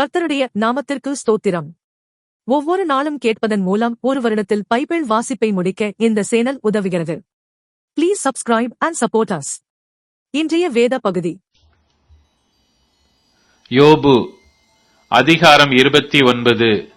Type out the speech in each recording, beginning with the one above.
கர்த்தருடைய நாமத்திற்கு ஸ்தோத்திரம். ஒவ்வொரு நாளும் கேட்பதன் மூலம் ஒரு வருடத்தில் பைபிள் வாசிப்பை முடிக்க இந்த சேனல் உதவுகிறது. Please subscribe and support us இன்றைய வேத பகுதி. யோபு அதிகாரம் இருபத்தி ஒன்பது.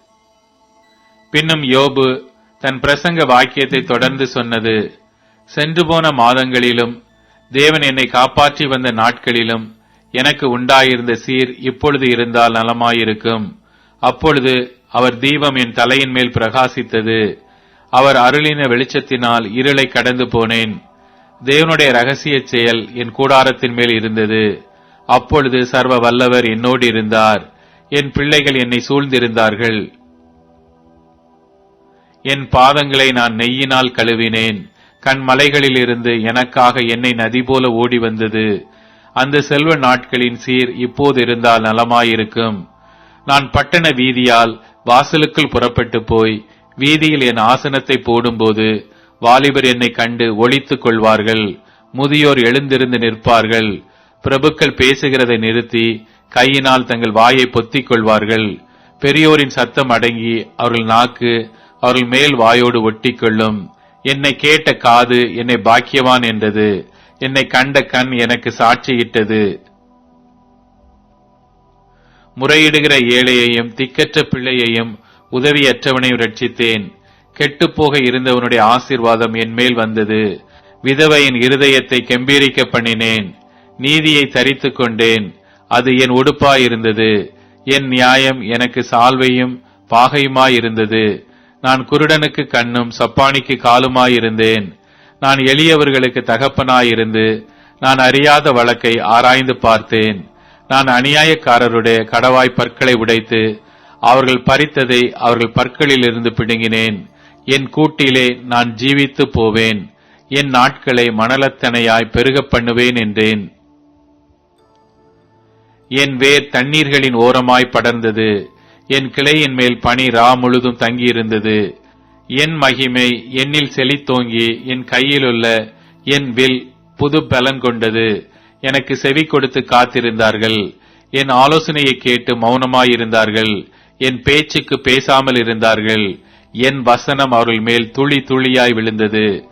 பின்னும் யோபு தன் பிரசங்க வாக்கியத்தை தொடர்ந்து சொன்னது சென்று போன மாதங்களிலும் தேவன் என்னை காப்பாற்றி வந்த நாட்களிலும் எனக்கு உண்டாயிருந்த சீர் இப்பொழுது இருந்தால் நலமாயிருக்கும். அப்பொழுது அவர் தீபம் என் தலையின் மேல் பிரகாசித்தது. அவர் அருளின வெளிச்சத்தினால் இருளை கடந்து போனேன். தேவனுடைய ரகசிய செயல் என் கூடாரத்தின் மேல் இருந்தது. அப்பொழுது சர்வ வல்லவர் என்னோடு இருந்தார். என் பிள்ளைகள் என்னை சூழ்ந்திருந்தார்கள். என் பாதங்களை நான் நெய்யினால் கழுவினேன். கண் மலைகளிலிருந்து எனக்காக என்னை நதி போல ஓடி வந்தது அந்த செல்வ நாட்களின் சீர் இப்போது இருந்தால் நலமாயிருக்கும். நான் பட்டண வீதியால் வாசலுக்குள் புறப்பட்டு போய் வீதியில் என் ஆசனத்தை போடும்போது வாலிபர் என்னை கண்டு ஒழித்துக் கொள்வார்கள். முதியோர் எழுந்திருந்து நிற்பார்கள். பிரபுக்கள் பேசுகிறதை நிறுத்தி கையினால் தங்கள் வாயை பொத்திக் கொள்வார்கள். பெரியோரின் சத்தம் அடங்கி அவர்கள் நாக்கு அவர்கள் மேல் வாயோடு ஒட்டிக்கொள்ளும் என்னை கேட்ட காது என்னை பாக்கியவான் என்றது. என்னை கண்ட கண் எனக்கு சாட்சியிட்டது. முறையிடுகிற ஏழையையும் திக்கற்ற பிள்ளையையும் உதவியற்றவனையும் ரட்சித்தேன். கெட்டுப்போக இருந்தவனுடைய ஆசீர்வாதம் என் மேல் வந்தது. விதவையின் இருதயத்தை கெம்பீரிக்க பண்ணினேன். நீதியை தரித்துக் கொண்டேன். அது என் உடுப்பாயிருந்தது. என் நியாயம் எனக்கு சால்வையும் பாகையுமாயிருந்தது. நான் குருடனுக்கு கண்ணும் சப்பானிக்கு காலுமாயிருந்தேன். நான் எளியவர்களுக்கு தகப்பனாயிருந்து நான் அறியாத வழக்கை ஆராய்ந்து பார்த்தேன். நான் அநியாயக்காரருடைய கடவாய் பற்களை உடைத்து அவர்கள் பறித்ததை அவர்கள் பற்களில் இருந்து பிடுங்கினேன். என் கூட்டிலே நான் ஜீவித்து போவேன். என் நாட்களை மணலத்தனையாய் பெருகப் பண்ணுவேன் என்றேன். என் வேர் தண்ணீர்களின் ஓரமாய் படர்ந்தது. என் கிளையின் மேல் பனி ரா முழுதும் தங்கியிருந்தது. என் மகிமை என்னில் செழித்தோங்கி என் கையிலுள்ள என் வில் புது பலன் கொண்டது. எனக்கு செவி கொடுத்து காத்திருந்தார்கள். என் ஆலோசனையை கேட்டு மௌனமாயிருந்தார்கள். என் பேச்சுக்கு பேசாமல் இருந்தார்கள். என் வசனம் அவர்கள் மேல் துளி துளியாய் விழுந்தது.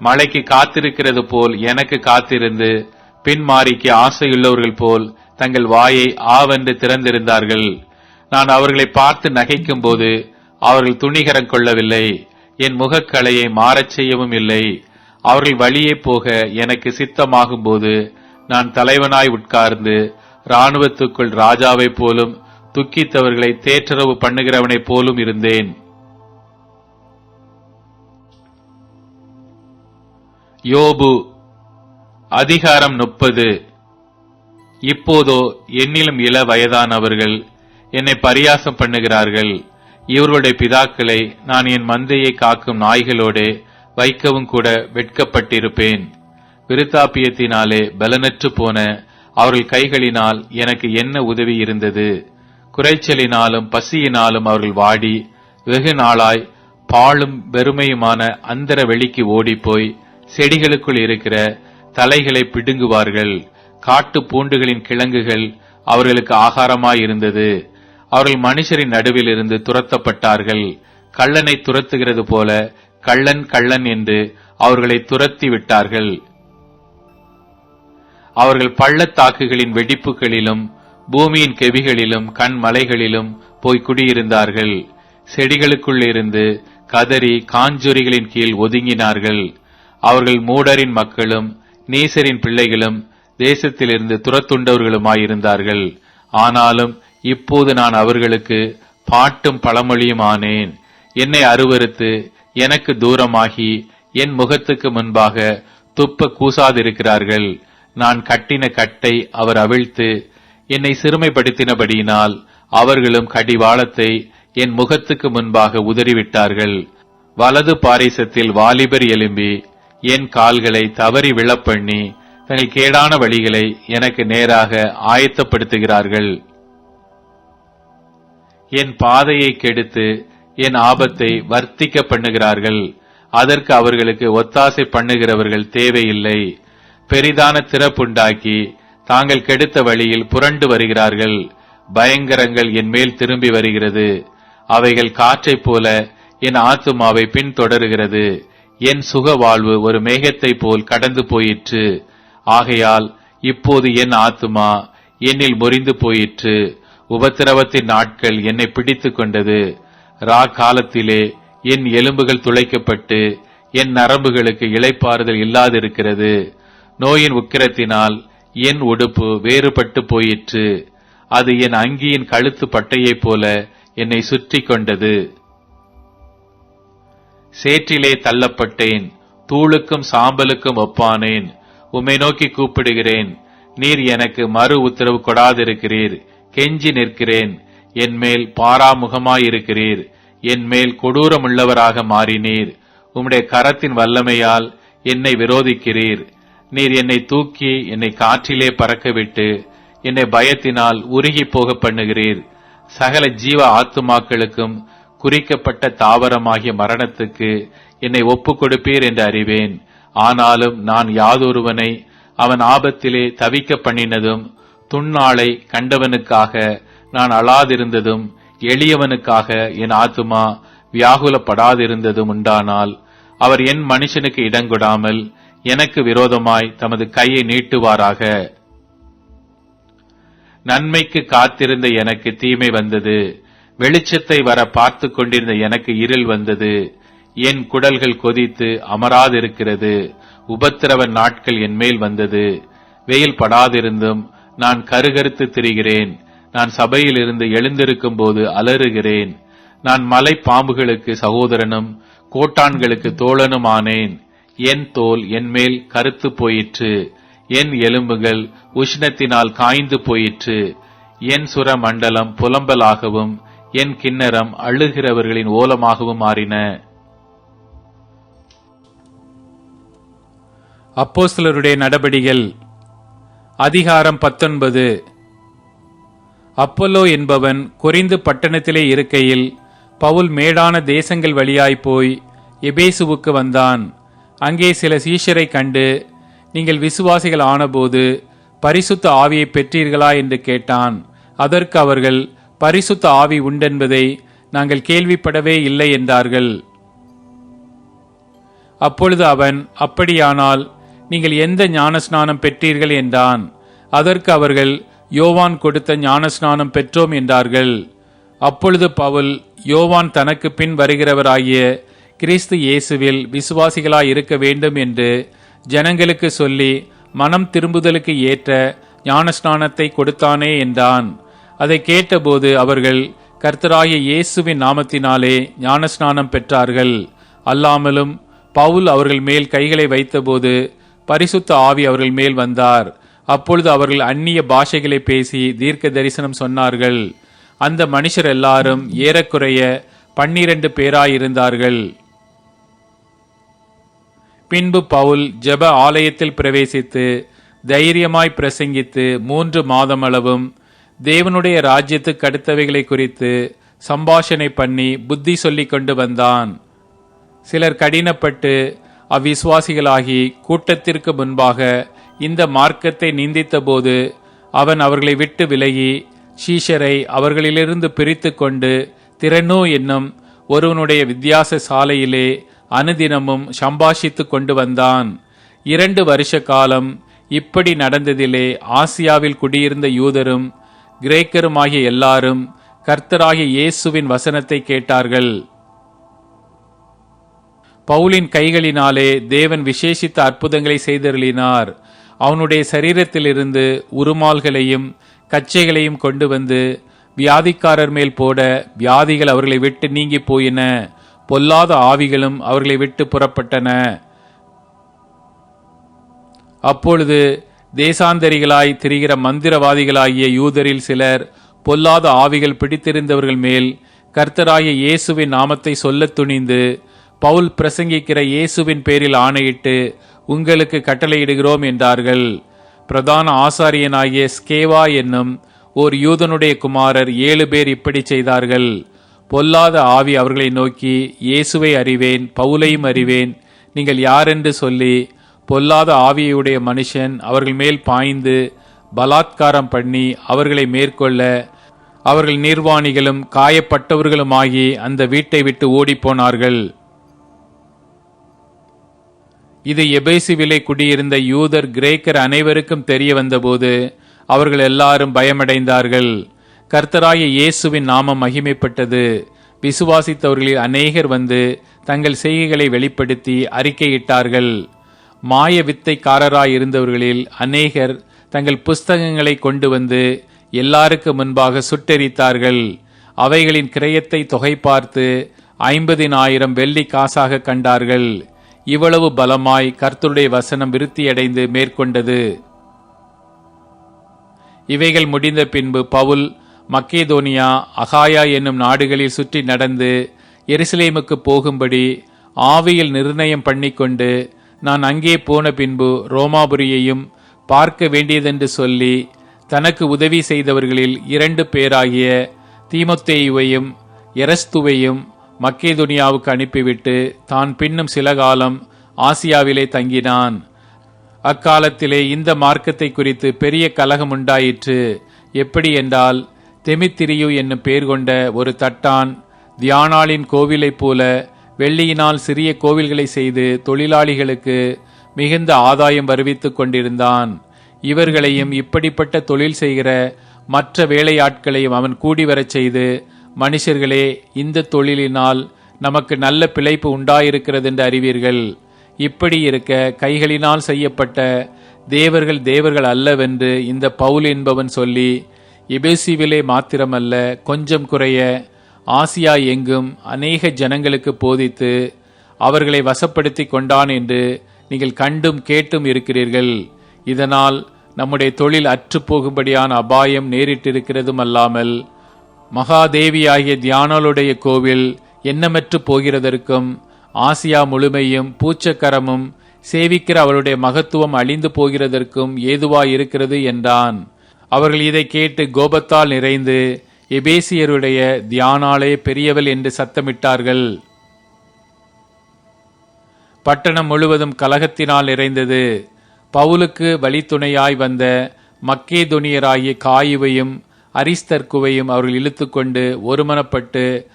மழைக்கு காத்திருக்கிறது போல் எனக்கு காத்திருந்து பின்மாரிக்கு ஆசையுள்ளவர்கள் போல் தங்கள் வாயை ஆவென்று திறந்திருந்தார்கள். நான் அவர்களை பார்த்து நகைக்கும் போது அவர்கள் துணிகரம் கொள்ளவில்லை. என் முகக்கலையை மாறச் செய்யவும் இல்லை. அவர்கள் வழியே போக எனக்கு சித்தமாகும் போது நான் தலைவனாய் உட்கார்ந்து இராணுவத்துக்குள் ராஜாவைப் போலும் துக்கித்தவர்களை தேற்றரவு பண்ணுகிறவனைப் போலும் இருந்தேன். யோபு அதிகாரம் முப்பது. இப்போதோ என்னிலும் இள வயதானவர்கள் என்னை பரியாசம் பண்ணுகிறார்கள். இவர்களுடைய பிதாக்களை நான் என் மந்தையை காக்கும் நாய்களோடே வைக்கவும் கூட வெட்கப்பட்டிருப்பேன். விருத்தாப்பியத்தினாலே பலனற்று போன அவர்கள் கைகளினால் எனக்கு என்ன உதவி இருந்தது? குறைச்சலினாலும் பசியினாலும் அவர்கள் வாடி வெகு நாளாய் பாழும் வெறுமையுமான அந்தர வெளிக்கு ஓடிப்போய் செடிகளுக்குள் இருக்கிற தலைகளை பிடுங்குவார்கள். காட்டு பூண்டுகளின் கிழங்குகள் அவர்களுக்கு ஆகாரமாயிருந்தது. அவர்கள் மனுஷரின் நடுவில் இருந்து துரத்தப்பட்டார்கள். கள்ளனை துரத்துகிறது போல கள்ளன் கள்ளன் என்று அவர்களை துரத்தி விட்டார்கள். அவர்கள் பள்ளத்தாக்குகளின் வெடிப்புகளிலும் பூமியின் கெவிகளிலும் கண் மலைகளிலும் போய் குடியிருந்தார்கள். செடிகளுக்குள் இருந்து கதறி காஞ்சொரிகளின் கீழ் ஒதுங்கினார்கள். அவர்கள் மூடரின் மக்களும் நீசரின் பிள்ளைகளும் தேசத்திலிருந்து துரத்துண்டவர்களுமாயிருந்தார்கள். ஆனாலும் இப்போது நான் அவர்களுக்கு பாட்டும் பழமொழியும் ஆனேன் என்னை அருவறுத்து எனக்கு தூரமாகி என் முகத்துக்கு முன்பாக துப்ப கூசாதிருக்கிறார்கள். நான் கட்டின கட்டை அவர் அவிழ்த்து என்னை சிறுமைப்படுத்தினபடியினால் அவர்களும் கடிவாளத்தை என் முகத்துக்கு முன்பாக உதறிவிட்டார்கள். வலது பாரிசத்தில் வாலிபர் எலும்பி என் கால்களை தவறி விழப்பண்ணி தங்கள் கேடான வழிகளை எனக்கு நேராக ஆயத்தப்படுத்துகிறார்கள். என் பாதையை கெடுத்து என் ஆபத்தை வர்த்திக்க பண்ணுகிறார்கள் அதற்கு அவர்களுக்கு ஒத்தாசை பண்ணுகிறவர்கள் தேவையில்லை. பெரிதான திறப்புண்டாக்கி தாங்கள் கெடுத்த வழியில் புரண்டு வருகிறார்கள். பயங்கரங்கள் என் மேல் திரும்பி வருகிறது. அவைகள் காற்றைப் போல என் ஆத்துமாவை பின்தொடருகிறது. என் சுக வாழ்வு ஒரு மேகத்தைப் போல் கடந்து போயிற்று. ஆகையால் இப்போது என் ஆத்துமா என்னில் முறிந்து போயிற்று. உபத்திரவத்தின் நாட்கள் என்னை பிடித்துக் கொண்டது. ரா காலத்திலே என் எலும்புகள் துளைக்கப்பட்டு என் நரம்புகளுக்கு இளைப்பாறுதல் இல்லாதிருக்கிறது. நோயின் உக்கிரத்தினால் என் உடுப்பு வேறுபட்டு போயிற்று. அது என் அங்கியின் கழுத்து பட்டையைப் போல என்னை சுற்றி கொண்டது. சேற்றிலே தள்ளப்பட்டேன் தூளுக்கும் சாம்பலுக்கும் ஒப்பானேன். உம்மை நோக்கி கூப்பிடுகிறேன் நீர் எனக்கு மறு உத்தரவு கொடாதிருக்கிறீர். கெஞ்சி நிற்கிறேன். என் மேல் பாராமுகமாயிருக்கிறீர். என் மேல் கொடூரமுள்ளவராக மாறினீர். உம்முடைய கரத்தின் வல்லமையால் என்னை விரோதிக்கிறீர். நீர் என்னை தூக்கி என்னை காற்றிலே பறக்கவிட்டு என்னை பயத்தினால் உருகி போக பண்ணுகிறீர். சகல ஜீவ ஆத்துமாக்களுக்கும் குறிக்கப்பட்ட தாவரமாகிய மரணத்துக்கு என்னை ஒப்புக் கொடுப்பீர் என்று அறிவேன். ஆனாலும் நான் யாதொருவனை அவன் ஆபத்திலே தவிக்க பண்ணினதும் துன்னாளை கண்டவனுக்காக நான் அழாதிருந்ததும் எளியவனுக்காக என் ஆத்துமா வியாகுலப்படாதிருந்ததும் உண்டானால் அவர் என் மனுஷனுக்கு இடங்கொடாமல் எனக்கு விரோதமாய் தமது கையை நீட்டுவாராக. நன்மைக்கு காத்திருந்த எனக்கு தீமை வந்தது வெளிச்சத்தை வர பார்த்து கொண்டிருந்த எனக்கு இருள் வந்தது என் குடல்கள் கொதித்து அமராதிருக்கிறது உபத்திரவ நாட்கள் என் மேல் வந்தது வெயில் படாதிருந்தும் நான் கருகருத்து திரிகிறேன். நான் சபையிலிருந்து எழுந்திருக்கும் போது அலறுகிறேன். நான் மலை பாம்புகளுக்கு சகோதரனும் கோட்டான்களுக்கு தோழனும் ஆனேன் என் தோல் என் மேல் கருத்து போயிற்று. என் எலும்புகள் உஷ்ணத்தினால் காய்ந்து போயிற்று. என் சுர மண்டலம் புலம்பலாகவும் என் கிண்ணறம் அழுகிறவர்களின் ஓலமாகவும் மாறின. அப்போஸ்தலருடைய நடபடிகள் அதிகாரம் பத்தொன்பது. அப்பல்லோ என்பவன் குறைந்து பட்டணத்திலே இருக்கையில் பவுல் மேடான தேசங்கள் வழியாய் போய் எபேசுவுக்கு வந்தான். அங்கே சில சீஷரை கண்டு நீங்கள் விசுவாசிகள் ஆனபோது பரிசுத்த ஆவியை பெற்றீர்களா? என்று கேட்டான். அதற்கு அவர்கள் பரிசுத்த ஆவி உண்டென்பதை நாங்கள் கேள்விப்படவே இல்லை என்றார்கள். அப்பொழுது அவன் அப்படியானால் நீங்கள் எந்த ஞானஸ்நானம் பெற்றீர்கள் என்றான். அதற்கு அவர்கள் யோவான் கொடுத்த ஞானஸ்நானம் பெற்றோம் என்றார்கள். அப்பொழுது பவுல் யோவான் தனக்கு பின் வருகிறவராகிய கிறிஸ்து இயேசுவில் விசுவாசிகளாய் இருக்க வேண்டும் என்று ஜனங்களுக்கு சொல்லி மனம் திரும்புதலுக்கு ஏற்ற ஞானஸ்நானத்தை கொடுத்தானே என்றான். அதை கேட்டபோது அவர்கள் கர்த்தராகிய இயேசுவின் நாமத்தினாலே ஞானஸ்நானம் பெற்றார்கள். அல்லாமலும் பவுல் அவர்கள் மேல் கைகளை வைத்தபோது பரிசுத்த ஆவி அவர்கள் மேல் வந்தார். அப்பொழுது அவர்கள் அந்நிய பாஷைகளை பேசி தீர்க்க தரிசனம் சொன்னார்கள். அந்த மனுஷர் எல்லாரும் ஏறக்குறைய பன்னிரண்டு பேராயிருந்தார்கள். பின்பு பவுல் ஜெப ஆலயத்தில் பிரவேசித்து தைரியமாய் பிரசங்கித்து மூன்று மாதமளவும் தேவனுடைய ராஜ்யத்துக்கு அடுத்தவைகளை குறித்து சம்பாஷணை பண்ணி புத்தி சொல்லிக் கொண்டு வந்தான். சிலர் கடினப்பட்டு அவ்விசுவாசிகளாகி கூட்டத்திற்கு முன்பாக இந்த மார்க்கத்தை நிந்தித்தபோது அவன் அவர்களை விட்டு விலகி ஷீஷரை அவர்களிலிருந்து பிரித்து கொண்டு திறனோ என்னும் ஒருவனுடைய வித்தியாச சாலையிலே அனுதினமும் சம்பாஷித்து கொண்டு வந்தான். இரண்டு வருஷ காலம் இப்படி நடந்ததிலே ஆசியாவில் குடியிருந்த யூதரும் கிரேக்கருமாகிய எல்லாரும் கர்த்தராகிய இயேசுவின் வசனத்தை கேட்டார்கள். பவுலின் கைகளினாலே தேவன் விசேஷித்த அற்புதங்களை செய்தருளினார். அவனுடைய சரீரத்திலிருந்து உருமால்களையும் கச்சைகளையும் கொண்டு வந்து வியாதிக்காரர் மேல் போட வியாதிகள் அவர்களை விட்டு நீங்கி போயின. பொல்லாத ஆவிகளும் அவர்களை விட்டு புறப்பட்டன. அப்பொழுது தேசாந்தரிகளாய் திரிகிற மந்திரவாதிகளாகிய யூதரில் சிலர் பொல்லாத ஆவிகள் பிடித்திருந்தவர்கள் மேல் கர்த்தராய இயேசுவின் நாமத்தை சொல்லத் துணிந்து பவுல் பிரசங்கிக்கிற இயேசுவின் பேரில் ஆணையிட்டு உங்களுக்கு கட்டளையிடுகிறோம் என்றார்கள். பிரதான ஆசாரியனாகிய ஸ்கேவா என்னும் ஓர் யூதனுடைய குமாரர் ஏழு பேர் இப்படி செய்தார்கள். பொல்லாத ஆவி அவர்களை நோக்கி இயேசுவை அறிவேன் பவுலையும் அறிவேன் நீங்கள் யாரென்று சொல்லி பொல்லாத ஆவியுடைய மனுஷன் அவர்கள் மேல் பாய்ந்து பலாத்காரம் பண்ணி அவர்களை மேற்கொள்ள அவர்கள் நிர்வாணிகளும் காயப்பட்டவர்களுமாகி அந்த வீட்டை விட்டு ஓடிப்போனார்கள் இது எபேசுவிலே குடியிருந்த யூதர் கிரேக்கர் அனைவருக்கும் தெரிய வந்தபோது அவர்கள் எல்லாரும் பயமடைந்தார்கள். கர்த்தராய இயேசுவின் நாமம் மகிமைப்பட்டது. விசுவாசித்தவர்களில் அநேகர் வந்து தங்கள் செய்கைகளை வெளிப்படுத்தி அறிக்கையிட்டார்கள். மாய வித்தைக்காரராய் இருந்தவர்களில் அநேகர் தங்கள் புஸ்தகங்களை கொண்டு வந்து எல்லாருக்கு முன்பாக சுட்டெரித்தார்கள். அவைகளின் கிரயத்தை தொகை பார்த்து ஐம்பதினாயிரம் வெள்ளி காசாக கண்டார்கள். இவ்வளவு பலமாய் கர்த்தருடைய வசனம் விருத்தியடைந்து மேற்கொண்டது. இவைகள் முடிந்த பின்பு பவுல் மக்கேதோனியா அகாயா என்னும் நாடுகளில் சுற்றி நடந்து எருசலேமுக்கு போகும்படி ஆவியில் நிர்ணயம் பண்ணிக்கொண்டு நான் அங்கே போன பின்பு ரோமாபுரியையும் பார்க்க வேண்டியதென்று சொல்லி தனக்கு உதவி செய்தவர்களில் இரண்டு பேராகிய தீமொத்தேயுவையும் எரஸ்துவையும் மக்கேதுனியாவுக்கு அனுப்பிவிட்டு தான் பின்னும் சில காலம் ஆசியாவிலே தங்கினான். அக்காலத்திலே இந்த மார்க்கத்தை குறித்து பெரிய கலகம் உண்டாயிற்று. எப்படி என்றால் தெமித்திரியு என்னும் பேர் கொண்ட ஒரு தட்டான் தியானாளின் கோவிலைப் போல வெள்ளியினால் சிறிய கோவில்களை செய்து தொழிலாளிகளுக்கு மிகுந்த ஆதாயம் வருவித்துக் கொண்டிருந்தான். இவர்களையும் இப்படிப்பட்ட தொழில் செய்கிற மற்ற வேலையாட்களையும் அவன் கூடி வரச் செய்து மனுஷர்களே இந்த தொழிலினால் நமக்கு நல்ல பிழைப்பு உண்டாயிருக்கிறது என்று அறிவீர்கள். இப்படி இருக்க கைகளினால் செய்யப்பட்ட தேவர்கள் தேவர்கள் அல்லவென்று இந்த பவுல் என்பவன் சொல்லி எபேசிவிலே மாத்திரமல்ல கொஞ்சம் குறைய ஆசியா எங்கும் அநேக ஜனங்களுக்கு போதித்து அவர்களை வசப்படுத்தி கொண்டான் என்று நீங்கள் கண்டும் கேட்டும் இருக்கிறீர்கள். இதனால் நம்முடைய தொழில் அற்று போகும்படியான அபாயம் நேரிட்டிருக்கிறதும் அல்லாமல் மகாதேவியாகிய தியானலுடைய கோவில் எண்ணமற்று போகிறதற்கும் ஆசியா முழுமையும் பூச்சக்கரமும் சேவிக்கிற அவருடைய மகத்துவம் அழிந்து போகிறதற்கும் ஏதுவாயிருக்கிறது என்றான். அவர்கள் இதை கேட்டு கோபத்தால் நிறைந்து எபேசியருடைய தியானாலே பெரியவள் என்று சத்தமிட்டார்கள். பட்டணம் முழுவதும் கலகத்தினால் நிறைந்தது. பவுலுக்கு வழித்துணையாய் வந்த மக்கேதுனியராகிய காயுவையும் அரிஸ்தர்க்குவையும் அவர்கள் இழுத்துக்கொண்டு ஒருமனப்பட்டு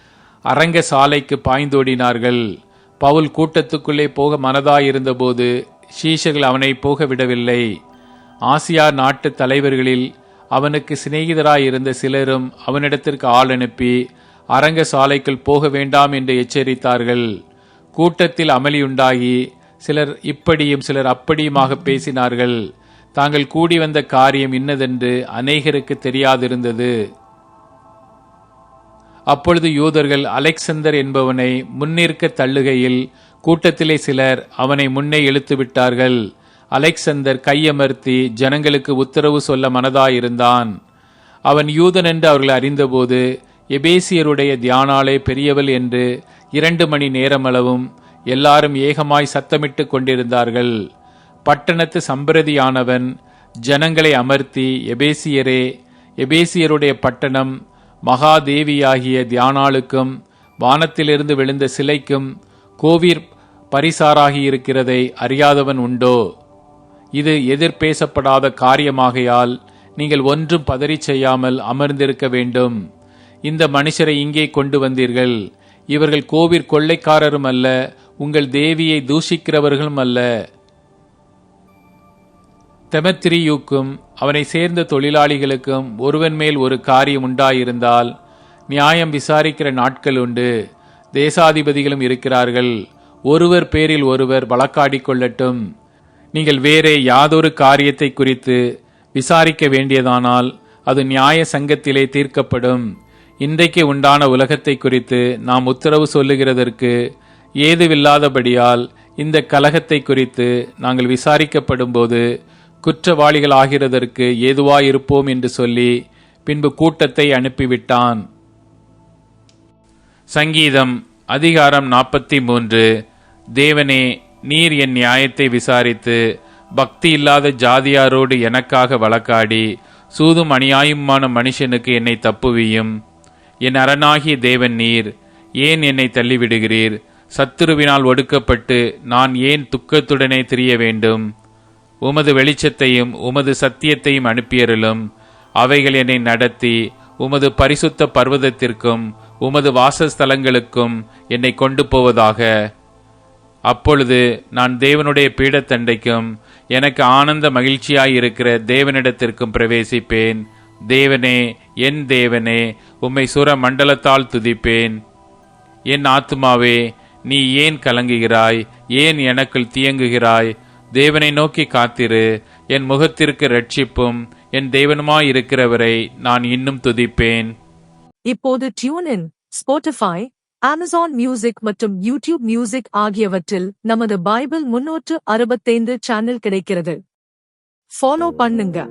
அரங்க சாலைக்கு பாய்ந்தோடினார்கள். பவுல் கூட்டத்துக்குள்ளே போக மனதாயிருந்தபோது சீஷர்கள் அவனை போக விடவில்லை. ஆசியா நாட்டு தலைவர்களில் அவனுக்கு சிநேகிதராயிருந்த சிலரும் அவனிடத்திற்கு ஆள் அனுப்பி அரங்க சாலைக்குள் போக வேண்டாம் என்று எச்சரித்தார்கள். கூட்டத்தில் அமளியுண்டாகி சிலர் இப்படியும் சிலர் அப்படியுமாக பேசினார்கள். தாங்கள் கூடி வந்த காரியம் இன்னதென்று அநேகருக்கு தெரியாதிருந்தது. அப்பொழுது யூதர்கள் அலெக்சந்தர் என்பவனை முன்னிற்க தள்ளுகையில் கூட்டத்திலே சிலர் அவனை முன்னே இழுத்து விட்டார்கள். அலெக்சந்தர் கையமர்த்தி ஜனங்களுக்கு உத்தரவு சொல்ல மனதாயிருந்தான். அவன் யூதன் என்று அவர்கள் அறிந்தபோது எபேசியருடைய தியானாலே பெரியவள் என்று இரண்டு மணி நேரமளவும் எல்லாரும் ஏகமாய் சத்தமிட்டு கொண்டிருந்தார்கள். பட்டணத்து சம்பிரதியானவன் ஜனங்களை அமர்த்தி எபேசியரே எபேசியருடைய பட்டணம் மகாதேவியாகிய தியானாளுக்கும் வானத்திலிருந்து விழுந்த சிலைக்கும் கோவிர் பரிசாராகி இருக்கிறதை அறியாதவன் உண்டோ? இது எதிர்பேசப்படாத காரியமாகையால் நீங்கள் ஒன்றும் பதறிச் செய்யாமல் அமர்ந்திருக்க வேண்டும். இந்த மனுஷரை இங்கே கொண்டு வந்தீர்கள். இவர்கள் கோவிற் கொள்ளைக்காரரும் அல்ல உங்கள் தேவியை தூஷிக்கிறவர்களும் அல்ல. தெமத்திரியுக்கும் அவனை சேர்ந்த தொழிலாளிகளுக்கும் ஒருவன் மேல் ஒரு காரியம் உண்டாயிருந்தால் நியாயம் விசாரிக்கிற நாட்கள் உண்டு. தேசாதிபதிகளும் இருக்கிறார்கள். ஒருவர் பேரில் ஒருவர் வழக்காடிக் கொள்ளட்டும். நீங்கள் வேறே யாதொரு காரியத்தை குறித்து விசாரிக்க வேண்டியதானால் அது நியாய சங்கத்திலே தீர்க்கப்படும். இன்றைக்கு உண்டான உலகத்தை குறித்து நாம் உத்தரவு சொல்லுகிறதற்கு ஏதுவில்லாதபடியால் இந்த கலகத்தை குறித்து நாங்கள் விசாரிக்கப்படும்போது குற்றவாளிகள் ஆகிறதற்கு ஏதுவாயிருப்போம் என்று சொல்லி பின்பு கூட்டத்தை அனுப்பிவிட்டான். சங்கீதம் அதிகாரம் நாற்பத்தி மூன்று தேவனே நீர் என் நியாயத்தை விசாரித்து பக்தி இல்லாத ஜாதியாரோடு எனக்காக வழக்காடி சூதும் அநியாயமான மனுஷனுக்கு என்னை தப்புவியும். என் அரணாகிய தேவன் நீர் ஏன் என்னை தள்ளிவிடுகிறீர்? சத்துருவினால் ஒடுக்கப்பட்டு நான் ஏன் துக்கத்துடனே திரிய வேண்டும்? உமது வெளிச்சத்தையும் உமது சத்தியத்தையும் அனுப்பியருளும். அவைகள் என்னை நடத்தி உமது பரிசுத்த பர்வதத்திற்கும் உமது வாசஸ்தலங்களுக்கும் என்னை கொண்டு போவதாக அப்பொழுது நான் தேவனுடைய பீடத்தண்டைக்கும் எனக்கு ஆனந்த மகிழ்ச்சியாயிருக்கிற தேவனிடத்திற்கும் பிரவேசிப்பேன். தேவனே என் தேவனே உம்மை சுர மண்டலத்தால் துதிப்பேன். என் ஆத்துமாவே நீ ஏன் கலங்குகிறாய்? ஏன் எனக்குள் தியங்குகிறாய் தேவனை நோக்கி காத்திரு. என் முகத்திற்கு ரட்சிப்பும் என் தேவனுமாயிருக்கிறவரை நான் இன்னும் துதிப்பேன். இப்போது டியூனின் ஸ்போட்டிஃபை அமேசான் மியூசிக் மற்றும் யூடியூப் மியூசிக் ஆகியவற்றில் நமது பைபிள் முன்னூற்று அறுபத்தைந்து சேனல் கிடைக்கிறது. ஃபாலோ பண்ணுங்க.